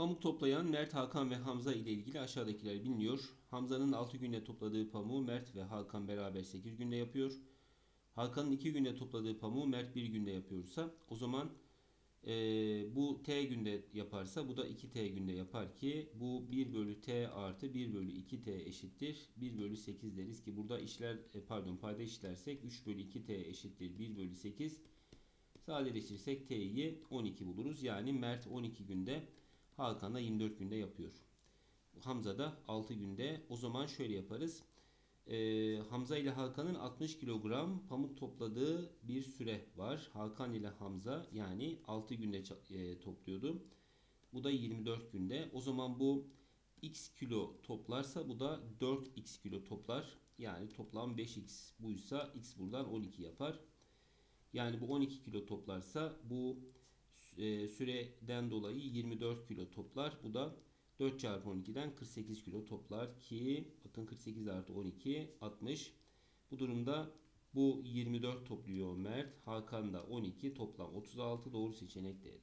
Pamuk toplayan Mert, Hakan ve Hamza ile ilgili aşağıdakiler biliniyor. Hamza'nın 6 günde topladığı pamuğu Mert ve Hakan beraber 8 günde yapıyor. Hakan'ın 2 günde topladığı pamuğu Mert 1 günde yapıyorsa o zaman eee, bu T günde yaparsa bu da 2T günde yapar ki bu 1 bölü T artı 1 bölü 2T eşittir 1 bölü 8 deriz ki burada işler e, pardon payda işlersek 3 bölü 2T eşittir 1 bölü 8 sadeleştirirsek T'yi 12 buluruz. Yani Mert 12 günde Hakan da 24 günde yapıyor. Hamza da 6 günde. O zaman şöyle yaparız. Ee, Hamza ile Hakan'ın 60 kilogram pamuk topladığı bir süre var. Hakan ile Hamza yani 6 günde e, topluyordu. Bu da 24 günde. O zaman bu x kilo toplarsa bu da 4x kilo toplar. Yani toplam 5x buysa x buradan 12 yapar. Yani bu 12 kilo toplarsa bu e, süreden dolayı 24 kilo toplar. Bu da 4 çarpı 12'den 48 kilo toplar ki bakın 48 artı 12 60. Bu durumda bu 24 topluyor Mert. Hakan da 12 toplam 36 doğru seçenek D'dir.